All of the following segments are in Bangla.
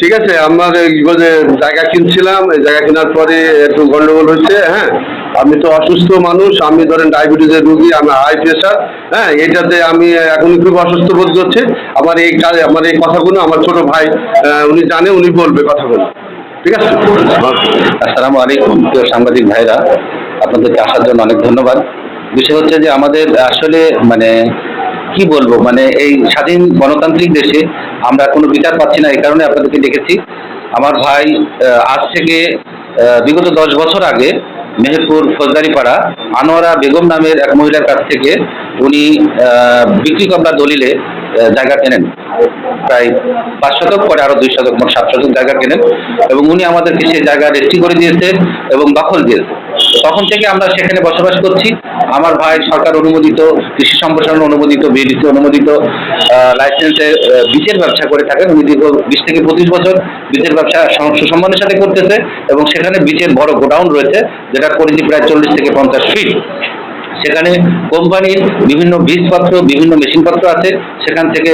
ঠিক আছে, আমার জায়গা কিনছিলাম, এই জায়গা কেনার পরে একটু গন্ডগোল হচ্ছে হ্যাঁ? আমি তো অসুস্থ মানুষ, আমি ধরেন ডায়াবেটিসের রুগী আমার হাই প্রেশার হ্যাঁ? এটাতে আমি এখন খুব অসুস্থ বোধ করছি। আমার এই কাজে, আমার এই কথাগুলো আমার ছোট ভাই উনি জানে, উনি বলবে কথাগুলো। ঠিক আছে? আসসালামু আলাইকুম, প্রিয় সাংবাদিক ভাইরা। আপনাদেরকে আসার জন্য অনেক ধন্যবাদ। বিষয় হচ্ছে যে আমাদের আসলে মানে কি বলব মানে এই স্বাধীন গণতান্ত্রিক দেশে আমরা কোনো বিচার পাচ্ছি না, এই কারণে আপনাদেরকে ডেকেছি। আমার ভাই আজ থেকে বিগত দশ বছর আগে মেহেরপুর ফৌজদারিপাড়া আনোয়ারা বেগম নামের এক মহিলার কাছ থেকে উনি বিক্রি কমলা দলিলে জায়গা কেনেন। প্রায় পাঁচ শতক, পরে আরও দুই শতক, মোট সাত শতক জায়গা কেনেন। এবং উনি আমাদেরকে সেই জায়গা রেস্ট্রি করে দিয়েছে এবং দখল দিয়েছে। তখন থেকে আমরা সেখানে বসবাস করছি। আমার ভাই সরকার অনুমোদিত, কৃষি সম্প্রসারণ অনুমোদিত, বিএডিসি অনুমোদিত লাইসেন্সের বীজের ব্যবসা করে থাকেন। উনি দীর্ঘ বিশ থেকে পঁচিশ বছর বীজের ব্যবসা সম- সুসম্মানের সাথে করতেছে এবং সেখানে বীজের বড় গোডাউন রয়েছে, যেটা করেছি প্রায় চল্লিশ থেকে পঞ্চাশ ফিট সেখানে কোম্পানির বিভিন্ন বীজপত্র, বিভিন্ন মেশিনপত্র আছে, সেখান থেকে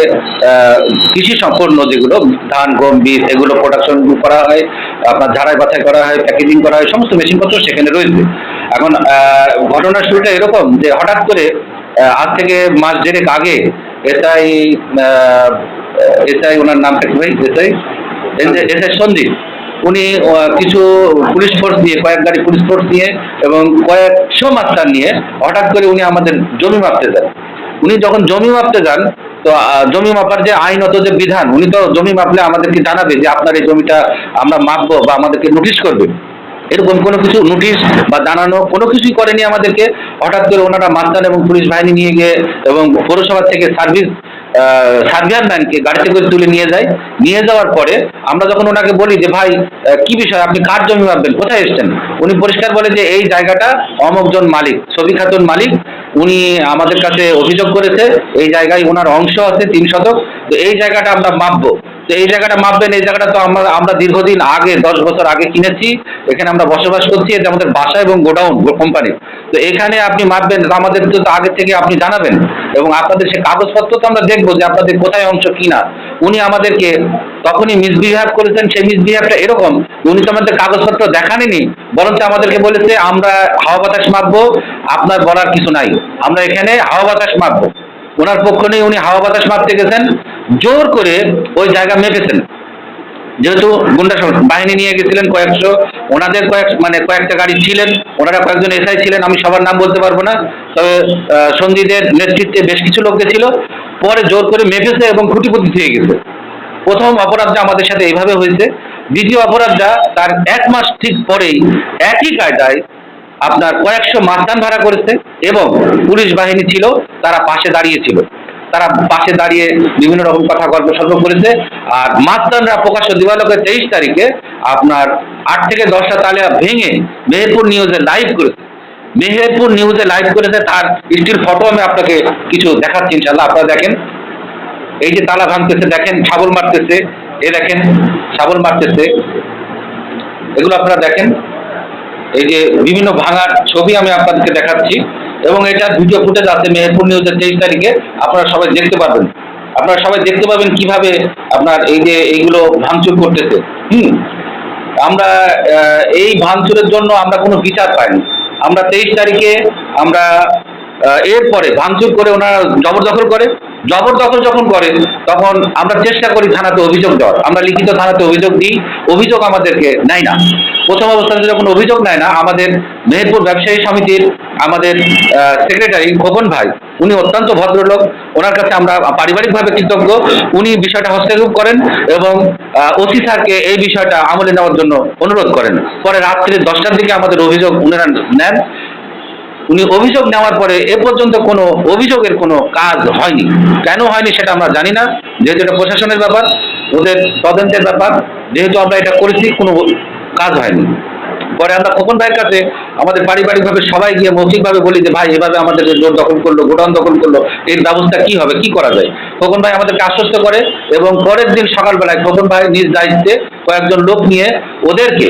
কৃষি সম্পন্ন যেগুলো, ধান, গম, বীজ, এগুলো প্রোডাকশন করা হয়, আপনার ঝাড়াই বাছাই করা হয় প্যাকেজিং করা হয়, সমস্ত মেশিনপত্র সেখানে রয়েছে। এখন ঘটনার শুরুটা এরকম যে হঠাৎ করে আজ থেকে মাস দেড়েক আগে এসআই এসআই ওনার নামটা কি ভাই? এসআই? এসআই সন্দীপ। উনি কিছু পুলিশ ফোর্স নিয়ে, কয়েক গাড়ি পুলিশ ফোর্স নিয়ে এবং কয়েকশো মাস্টার নিয়ে হঠাৎ করে উনি আমাদের জমি মাপতে যান। উনি যখন জমি মাপতে যান, তো জমি মাপার যে আইনত যে বিধান, উনি তো জমি মাপলে আমাদেরকে জানাবে যে আপনার এই জমিটা আমরা মাপবো বা আমাদেরকে নোটিশ করবে। এরকম কোনো কিছু নোটিশ বা জানানো, কোনো কিছুই করেনি আমাদেরকে। হঠাৎ করে ওনারা মাস্টার এবং পুলিশ বাহিনী নিয়ে গিয়ে এবং পৌরসভা থেকে সার্ভিস সার্ভিয়ার ম্যানকে গাড়িতে করে তুলে নিয়ে যায়। নিয়ে যাওয়ার পরে আমরা যখন ওনাকে বলি যে, ভাই কি বিষয়? আপনি কার জমি ভাববেন? কোথায় এসছেন? উনি পরিষ্কার বলে যে, এই জায়গাটা অমকজন মালিক, ছবি খাতুন মালিক। উনি আমাদের কাছে অভিযোগ করেছে, এই জায়গায় ওনার অংশ আছে তিন শতক। তো এই জায়গাটা আমরা মাপবো। তো এই জায়গাটা মাপবেন, এই জায়গাটা তো আমরা আমরা দীর্ঘদিন আগে, দশ বছর আগে কিনেছি, এখানে আমরা বসবাস করছি, এটা আমাদের বাসা এবং গোডাউন কোম্পানি তো এখানে আপনি মাপবেন আমাদের তো আগে থেকে আপনি জানাবেন, এবং আপনাদের সে কাগজপত্র তো আমরা দেখব যে আপনাদের কোথায় অংশ কিনা। উনি আমাদেরকে তখনই মিসবিহেভ করেছেন, সেই মিসবিহেভটা এরকম উনি তো আমাদের কাগজপত্র দেখাননি, বরঞ্চ আমাদেরকে বলেছে, আমরা হাওয়া বাতাস মাপবো, আপনার বলার কিছু নাই। আমরা এখানে হাওয়া বাতাস মাপবো। ওনার পক্ষ নিয়ে উনি হাওয়া বাতাস মাপতে গেছেন। জোর করে ওই জায়গা মেপেছেন। যেহেতু গুন্ডা বাহিনী নিয়ে গেছিলেন কয়েকশো, ওনাদের কয়েক মানে কয়েকটা গাড়ি ছিলেন, ওনারা কয়েকজন এসআই ছিলেন, আমি সবার নাম বলতে পারব না। তবে সন্দীপের নেতৃত্বে বেশ কিছু লোক ছিল পরে জোর করে মেপেছে এবং খুঁটিপুটি থেকে গেছে। প্রথম অপরাধটা আমাদের সাথে এইভাবে হয়েছে। দ্বিতীয় অপরাধটা তার এক মাস ঠিক পরেই একই কায়দায় আপনার কয়েকশো মাস্তান ভাড়া করেছে এবং পুলিশ বাহিনী ছিল, তারা পাশে দাঁড়িয়েছিল তারা পাশে দাঁড়িয়ে বিভিন্ন রকম কথা গল্প সল্প করেছে আর মাস্তানরা প্রকাশ্য দিবালকের তেইশ তারিখে আপনার আট থেকে দশটা তালিয়া ভেঙে মেহেরপুর নিউজে লাইভ করেছে। মেহেরপুর নিউজে লাইভ করেছে, তার স্টিল ফটো আমি আপনাকে কিছু দেখাচ্ছি ইনশাল্লাহ আপনারা দেখেন। এই যে তালা ভাঙতেছে, দেখেন, ছাগল মারতেছে, এ দেখেন, ছাগল মারতেছে। এগুলো আপনারা দেখেন। এই যে বিভিন্ন ভাঙার ছবি আমি আপনাদেরকে দেখাচ্ছি। এবং এটা ভিডিও ফুটেজ আছে মেহেরপুর নিউজের তেইশ তারিখে, আপনারা সবাই দেখতে পারবেন। আপনারা সবাই দেখতে পাবেন কীভাবে আপনার এই যে এইগুলো ভাঙচুর করতেছে। হুম। আমরা এই ভাঙচুরের জন্য আমরা কোনো বিচার পাইনি। আমরা তেইশ তারিখে আমরা এরপরে ভাঙচুর করে ওনারা জবরদখল করে। জবরদখল যখন করে, তখন আমরা চেষ্টা করি থানাতে অভিযোগ দেওয়ার। আমরা লিখিত থানাতে অভিযোগ দিই। অভিযোগ আমাদেরকে নেয় না। প্রথম অবস্থাতে যখন অভিযোগ নেয় না, আমাদের মেহেরপুর ব্যবসায়ী সমিতির আমাদের সেক্রেটারি খোকন ভাই, উনি অত্যন্ত ভদ্রলোক, ওনার কাছে আমরা পারিবারিকভাবে কৃতজ্ঞ। উনি বিষয়টা হস্তক্ষেপ করেন এবং ওসি স্যারকে এই বিষয়টা আমলে নেওয়ার জন্য অনুরোধ করেন। পরে রাত্রি দশটার দিকে আমাদের অভিযোগ ওনারা নেন। উনি অভিযোগ নেওয়ার পরে এ পর্যন্ত কোনো অভিযোগের কোনো কাজ হয়নি। কেন হয়নি সেটা আমরা জানি না, যেহেতু এটা প্রশাসনের ব্যাপার, ওদের তদন্তের ব্যাপার। যেহেতু আমরা এটা করেছি, কোনো কাজ হয়নি। পরে আমরা খোকন ভাইয়ের কাছে আমাদের পারিবারিকভাবে সবাই গিয়ে মৌখিকভাবে বলি যে, ভাই, এভাবে আমাদের জোর দখল করল, গোডাউন দখল করল, এর ব্যবস্থা কি হবে, কি করা যায়? খোকন ভাই আমাদেরকে আশ্বস্ত করে এবং পরের দিন সকালবেলায় খোকন ভাই নিজ দায়িত্বে কয়েকজন লোক নিয়ে ওদেরকে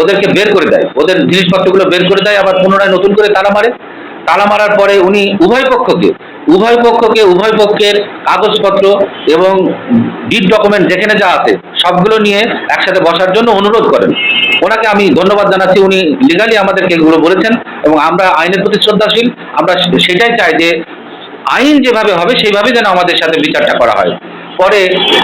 ওদেরকে বের করে দেয়। ওদের জিনিসপত্রগুলো বের করে দেয়, আবার পুনরায় নতুন করে তালা মারে। তালা মারার পরে উনি উভয় পক্ষকে উভয় পক্ষকে, উভয় পক্ষের কাগজপত্র এবং ডিড ডকুমেন্ট যেখানে যা আছে, সবগুলো নিয়ে একসাথে বসার জন্য অনুরোধ করেন। ওনাকে আমি ধন্যবাদ জানাচ্ছি, উনি লিগালি আমাদেরকে এগুলো বলেছেন এবং আমরা আইনের প্রতি শ্রদ্ধাশীল। আমরা সেটাই চাই যে আইন যেভাবে হবে, সেইভাবে যেন আমাদের সাথে বিচারটা করা হয়। পরে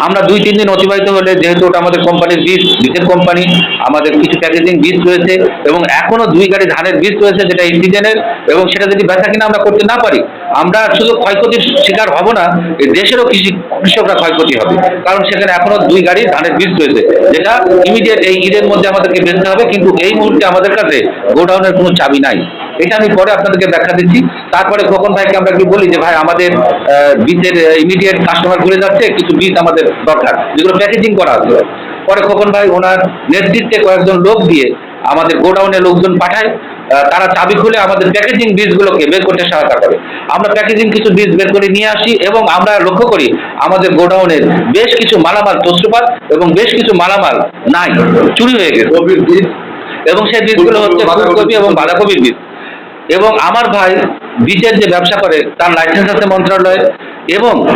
আমরা দুই, তিন দিন অতিবাহিত হলে যেহেতু ওটা আমাদের কোম্পানির বীজ বীজের কোম্পানি আমাদের কিছু প্যাকেজিং বীজ রয়েছে এবং এখনও দুই গাড়ি ধানের বীজ রয়েছে, যেটা এই সিজনের এবং সেটা যদি ব্যথা কিনা আমরা করতে না পারি আমরা শুধু ক্ষয়ক্ষতির শিকার হব না দেশেরও কৃষি কৃষকরা ক্ষয়ক্ষতি হবে। কারণ সেখানে এখনও দুই গাড়ি ধানের বীজ রয়েছে, যেটা ইমিডিয়েট এই ঈদের মধ্যে আমাদেরকে বেচতে হবে, কিন্তু এই মুহূর্তে আমাদের কাছে গোডাউনের কোনো চাবি নাই। এটা আমি পরে আপনাদেরকে ব্যাখ্যা দিচ্ছি। তারপরে খোকন ভাইকে আমরা কি বলি যে, ভাই, আমাদের বীজের ইমিডিয়েট কাস্টমার ঘুরে যাচ্ছে, কিছু বীজ আমাদের দরকার। যেগুলো প্যাকেজিং করা আছে। পরে খোকন ভাই, ওনার নেতৃত্বে কয়েকজন লোক দিয়ে আমাদের গোডাউনে লোকজন পাঠায়। তারা চাবি খুলে আমাদের প্যাকেজিং বীজগুলোকে বের করতে সহায়তা করে। আমরা প্যাকেজিং কিছু বীজ বের করে নিয়ে আসি এবং আমরা লক্ষ্য করি আমাদের গোডাউনের বেশ কিছু মালামাল তসরুপাত এবং বেশ কিছু মালামাল নাই চুরি হয়ে গেছে। কবির বীজ। এবং সেই বীজগুলো হচ্ছে ফুলকপি এবং বাঁধাকপির বীজ। এবং আমার ভাই বীজের যে ব্যবসা করে তার লাইসেন্স আছে মন্ত্রণালয়ে। এবং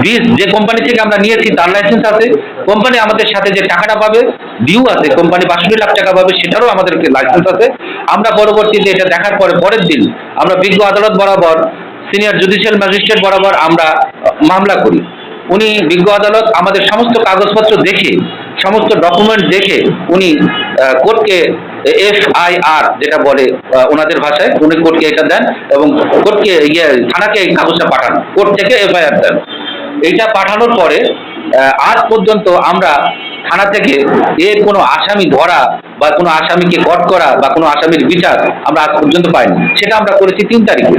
বীজ যে কোম্পানি থেকে আমরা নিয়েছি তার লাইসেন্স আছে। কোম্পানি আমাদের সাথে যে টাকাটা পাবে ডিউ আছে। কোম্পানি বাষট্টি লাখ টাকা পাবে সেটারও আমাদের লাইসেন্স আছে। আমরা পরবর্তীতে এটা দেখার পরে পরের দিন আমরা বিজ্ঞ আদালত বরাবর সিনিয়র জুডিশিয়াল ম্যাজিস্ট্রেট বরাবর আমরা মামলা করি। উনি বিজ্ঞ আদালত আমাদের সমস্ত কাগজপত্র দেখে, সমস্ত ডকুমেন্ট দেখে উনি কোর্টকে এফ আই আর যেটা বলে ওনাদের ভাষায়, উনি কোর্টকে এটা দেন এবং কোর্টকে ইয়ে থানাকে এই কাগজটা পাঠান। কোর্ট থেকে এফআইআর দেন। এইটা পাঠানোর পরে আজ পর্যন্ত আমরা থানা থেকে এর কোনো আসামি ধরা বা কোনো আসামিকে কট করা বা কোনো আসামির বিচার আমরা আজ পর্যন্ত পাইনি। সেটা আমরা করেছি তিন তারিখে।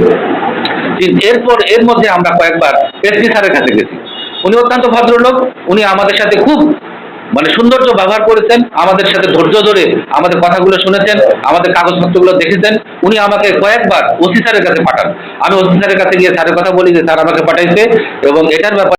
এরপর, এর মধ্যে আমরা কয়েকবার এসপি স্যারের কাছে গেছি। উনি অত্যন্ত ভদ্রলোক, উনি আমাদের সাথে খুব মানে সৌন্দর্য ব্যবহার করেছেন, আমাদের সাথে ধৈর্য ধরে আমাদের কথাগুলো শুনেছেন, আমাদের কাগজপত্রগুলো দেখেছেন। উনি আমাকে কয়েকবার ওসি স্যারের কাছে পাঠান। আমি ওসি স্যারের কাছে গিয়ে স্যারের কথা বলি যে, স্যার আমাকে পাঠাইছে এবং এটার ব্যাপারে